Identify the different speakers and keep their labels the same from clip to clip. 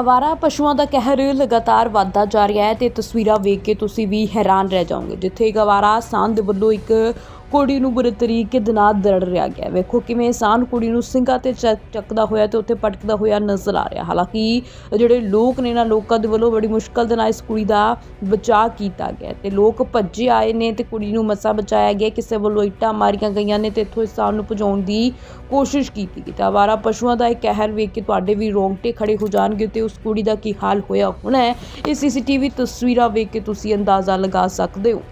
Speaker 1: ਅਵਾਰਾ ਪਸ਼ੂਆਂ ਦਾ ਕਹਿਰ ਲਗਾਤਾਰ ਵੱਧਦਾ ਜਾ ਰਿਹਾ ਹੈ ਤੇ ਤਸਵੀਰਾਂ ਵੇਖ ਕੇ ਤੁਸੀਂ ਵੀ ਹੈਰਾਨ ਰਹਿ ਜਾਓਗੇ। ਜਿੱਥੇ ਇੱਕ ਅਵਾਰਾ ਸਾਂਝ ਦੇ ਵੱਲੋਂ ਇੱਕ ਕੁੜੀ ਨੂੰ ਬੁਰੇ ਤਰੀਕੇ ਦੇ ਨਾਲ ਦਰੜ ਰਿਹਾ ਗਿਆ। ਵੇਖੋ ਕਿਵੇਂ ਸਾਨ ਕੁੜੀ ਨੂੰ ਸਿੰਘਾਂ ਤੇ ਚੱਕ- ਚੱਕਦਾ ਹੋਇਆ ਤੇ ਉੱਥੇ ਪਟਕਦਾ ਹੋਇਆ ਨਜ਼ਰ ਆ ਰਿਹਾ। ਹਾਲਾਂਕਿ ਜਿਹੜੇ ਲੋਕ ਨੇ ਨਾ ਲੋਕਾਂ ਦੇ ਵੱਲੋਂ ਬੜੀ ਮੁਸ਼ਕਲ ਦੇ ਨਾਲ ਇਸ ਕੁੜੀ ਦਾ ਬਚਾਅ ਕੀਤਾ ਗਿਆ ਹੈ ਤੇ ਲੋਕ ਭੱਜੇ ਆਏ ਨੇ ਤੇ ਕੁੜੀ ਨੂੰ ਮਸਾ ਬਚਾਇਆ ਗਿਆ। ਕਿਸੇ ਵੱਲੋਂ ਇੱਟਾਂ ਮਾਰੀਆਂ ਗਈਆਂ ਨੇ ਤੇ ਇੱਥੋਂ ਇਨਸਾਨ ਨੂੰ ਭਜਾਉਣ ਦੀ ਕੋਸ਼ਿਸ਼ ਕੀਤੀ ਗਈ। ਤਾਂ ਆਵਾਰਾ ਪਸ਼ੂਆਂ ਦਾ ਇਹ ਕਹਿਰ ਵੇਖ ਕੇ ਤੁਹਾਡੇ ਵੀ ਰੋਂਗਟੇ ਖੜੇ ਹੋ ਜਾਣਗੇ ਤੇ ਉਸ ਕੁੜੀ ਦਾ ਕੀ ਹਾਲ ਹੋਇਆ ਹੋਣਾ ਹੈ। ਇਹ ਸੀਸੀਟੀਵੀ ਤਸਵੀਰਾਂ ਵੇਖ ਕੇ ਤੁਸੀਂ ਅੰਦਾਜ਼ਾ ਲਗਾ ਸਕਦੇ ਹੋ।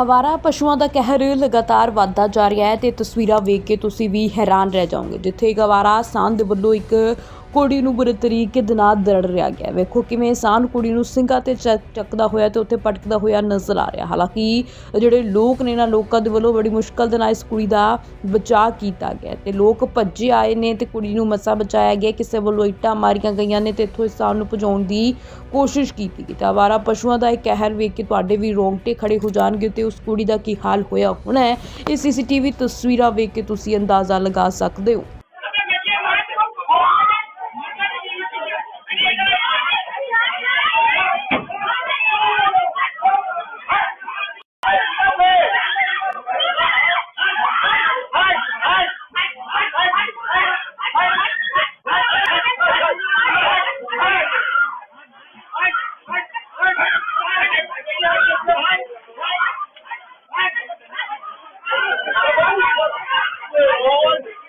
Speaker 1: ਅਵਾਰਾ ਪਸ਼ੂਆਂ ਦਾ ਕਹਿਰ ਲਗਾਤਾਰ ਵੱਧਦਾ ਜਾ ਰਿਹਾ ਹੈ ਤੇ ਤਸਵੀਰਾਂ ਵੇਖ ਕੇ ਤੁਸੀਂ ਵੀ ਹੈਰਾਨ ਰਹਿ ਜਾਓਗੇ। ਜਿੱਥੇ ਇੱਕ ਅਵਾਰਾ ਸਾਂਝ ਦੇ ਵੱਲੋਂ ਇੱਕ ਕੁੜੀ ਨੂੰ ਬੁਰੇ ਤਰੀਕੇ ਦੇ ਨਾਲ ਦਰੜ ਰਿਹਾ ਗਿਆ। ਵੇਖੋ ਕਿਵੇਂ ਇਨਸਾਨ ਕੁੜੀ ਨੂੰ ਸਿੰਘਾਂ ਤੇ ਚੱਕ- ਚੱਕਦਾ ਹੋਇਆ ਤੇ ਉੱਥੇ ਪਟਕਦਾ ਹੋਇਆ ਨਜ਼ਰ ਆ ਰਿਹਾ। ਹਾਲਾਂਕਿ ਜਿਹੜੇ ਲੋਕ ਨੇ ਨਾ ਲੋਕਾਂ ਦੇ ਵੱਲੋਂ ਬੜੀ ਮੁਸ਼ਕਲ ਦੇ ਨਾਲ ਇਸ ਕੁੜੀ ਦਾ ਬਚਾਅ ਕੀਤਾ ਗਿਆ ਹੈ ਤੇ ਲੋਕ ਭੱਜੇ ਆਏ ਨੇ ਤੇ ਕੁੜੀ ਨੂੰ ਮਸਾ ਬਚਾਇਆ ਗਿਆ। ਕਿਸੇ ਵੱਲੋਂ ਇੱਟਾਂ ਮਾਰੀਆਂ ਗਈਆਂ ਨੇ ਤੇ ਇੱਥੋਂ ਇਨਸਾਨ ਨੂੰ ਭਜਾਉਣ ਦੀ ਕੋਸ਼ਿਸ਼ ਕੀਤੀ ਗਈ। ਤਾਂ ਆਵਾਰਾ ਪਸ਼ੂਆਂ ਦਾ ਇਹ ਕਹਿਰ ਵੇਖ ਕੇ ਤੁਹਾਡੇ ਵੀ ਰੋਂਗਟੇ ਖੜੇ ਹੋ ਜਾਣਗੇ ਤੇ ਉਸ ਕੁੜੀ ਦਾ ਕੀ ਹਾਲ ਹੋਇਆ ਹੋਣਾ ਹੈ। ਇਹ ਸੀਸੀਟੀਵੀ ਤਸਵੀਰਾਂ ਵੇਖ ਕੇ ਤੁਸੀਂ ਅੰਦਾਜ਼ਾ ਲਗਾ ਸਕਦੇ ਹੋ। Lord.